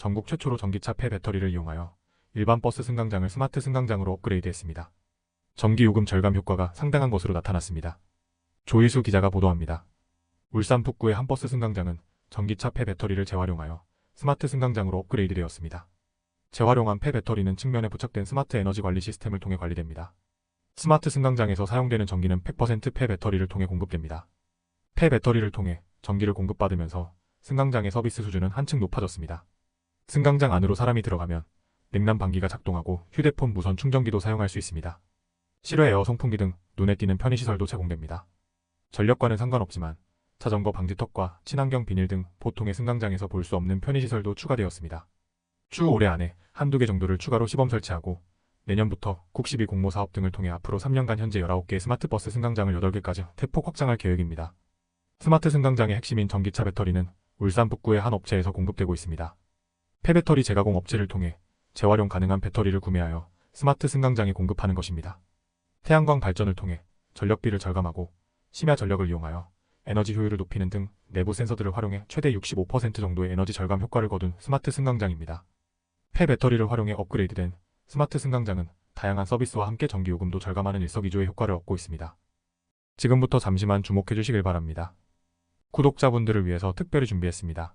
전국 최초로 전기차 폐 배터리를 이용하여 일반 버스 승강장을 스마트 승강장으로 업그레이드했습니다. 전기 요금 절감 효과가 상당한 것으로 나타났습니다. 조희수 기자가 보도합니다. 울산 북구의 한 버스 승강장은 전기차 폐 배터리를 재활용하여 스마트 승강장으로 업그레이드되었습니다. 재활용한 폐 배터리는 측면에 부착된 스마트 에너지 관리 시스템을 통해 관리됩니다. 스마트 승강장에서 사용되는 전기는 100%폐 배터리를 통해 공급됩니다. 폐 배터리를 통해 전기를 공급받으면서 승강장의 서비스 수준은 한층 높아졌습니다. 승강장 안으로 사람이 들어가면 냉난 방기가 작동하고 휴대폰 무선 충전기도 사용할 수 있습니다. 실외 에어 송풍기 등 눈에 띄는 편의시설도 제공됩니다. 전력과는 상관없지만 자전거 방지턱과 친환경 비닐 등 보통의 승강장에서 볼 수 없는 편의시설도 추가되었습니다. 추후 올해 안에 한두 개 정도를 추가로 시범 설치하고 내년부터 국시비 공모 사업 등을 통해 앞으로 3년간 현재 19개의 스마트버스 승강장을 8개까지 대폭 확장할 계획입니다. 스마트 승강장의 핵심인 전기차 배터리는 울산 북구의 한 업체에서 공급되고 있습니다. 폐배터리 재가공 업체를 통해 재활용 가능한 배터리를 구매하여 스마트 승강장에 공급하는 것입니다. 태양광 발전을 통해 전력비를 절감하고 심야 전력을 이용하여 에너지 효율을 높이는 등 내부 센서들을 활용해 최대 65% 정도의 에너지 절감 효과를 거둔 스마트 승강장입니다. 폐 배터리를 활용해 업그레이드된 스마트 승강장은 다양한 서비스와 함께 전기요금도 절감하는 일석이조의 효과를 얻고 있습니다. 지금부터 잠시만 주목해 주시길 바랍니다. 구독자분들을 위해서 특별히 준비했습니다.